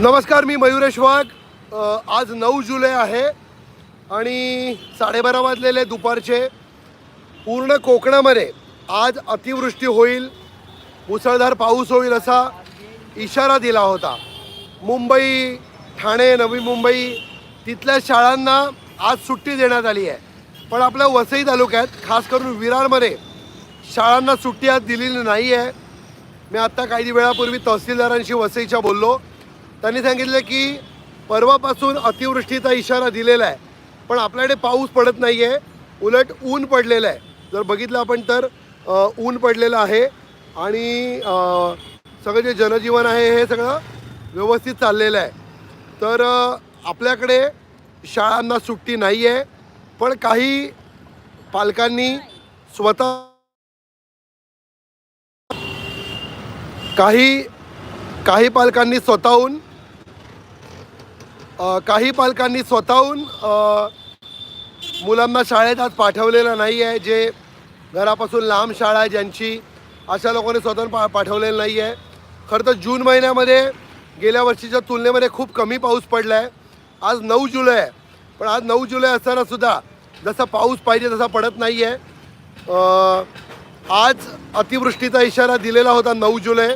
नमस्कार मी मयुरेश वाघ. आज नऊ जुलै आहे आणि साडेबारा वाजलेले दुपारचे. पूर्ण कोकणामध्ये आज अतिवृष्टी होईल मुसळधार पाऊस होईल असा इशारा दिला होता. मुंबई ठाणे नवी मुंबई तिथल्या शाळांना आज सुट्टी देण्यात आली आहे. पण आपल्या वसई तालुक्यात खास करून विरारमध्ये शाळांना सुट्टी आज दिलेली नाही आहे मी आत्ता काही वेळापूर्वी तहसीलदारांशी वसईच्या बोललो. त्यांनी सांगितलं की परवापासून अतिवृष्टीचा इशारा दिलेला आहे. पण आपल्याकडे पाऊस पडत नाही आहे उलट ऊन पडलेलं आहे. जर बघितलं आपण तर ऊन पडलेलं आहे आणि सगळं जे जनजीवन आहे हे सगळं व्यवस्थित चाललेलं आहे. तर आपल्याकडे शाळांना सुट्टी नाही आहे पण काही पालकांनी स्वतः काही काही पालकांनी स्वतःहून काही पालकांनी स्वतःहून मुलांना शाळेत आज पाठवलेलं नाही आहे जे घरापासून लांब शाळा आहे ज्यांची अशा लोकांनी स्वतःहून पा पाठवलेलं नाही आहे खरं तर जून महिन्यामध्ये गेल्या वर्षीच्या तुलनेमध्ये खूप कमी पाऊस पडला आहे आज नऊ जुलै आहे. पण आज नऊ जुलै असतानासुद्धा जसा पाऊस पाहिजे तसा पडत नाही आहे आज अतिवृष्टीचा इशारा दिलेला होता नऊ जुलै.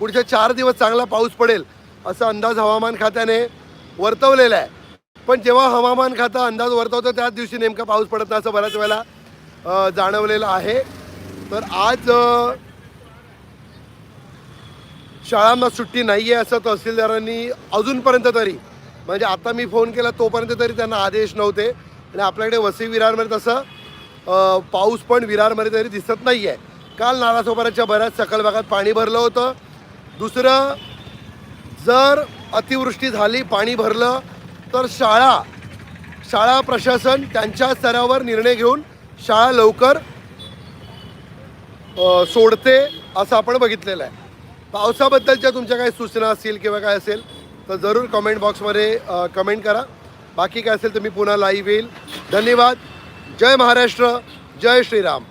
पुढचे चार दिवस चांगला पाऊस पडेल असा अंदाज हवामान खात्याने वर्तवलेला आहे. पण जेव्हा हवामान खातं अंदाज वर्तवतं त्याच दिवशी नेमका पाऊस पडत नाही असं बऱ्याच वेळेला जाणवलेलं आहे. तर आज शाळांना सुट्टी नाही आहे असं तहसीलदारांनी अजूनपर्यंत तरी म्हणजे आता मी फोन केला तोपर्यंत तरी त्यांना आदेश नव्हते. आणि आपल्याकडे वसई विरारमध्ये तसं पाऊस पण विरारमध्ये तरी दिसत नाही आहे काल नालासोपाराच्या बऱ्याच सकल भागात पाणी भरलं होतं. दुसरं जर अतिवृष्टी झाली पाणी भरलं तर शाळा शाळा प्रशासन त्यांच्या स्तरावर निर्णय घेऊन शाळा लवकर सोडते असं आपण बघितलेलं आहे. पावसाबद्दलच्या तुमच्या काही सूचना असतील किंवा काय असेल तर जरूर कमेंट बॉक्समध्ये कमेंट करा. बाकी काय असेल तर मी पुन्हा लाईव्ह येईल. धन्यवाद. जय महाराष्ट्र. जय श्रीराम.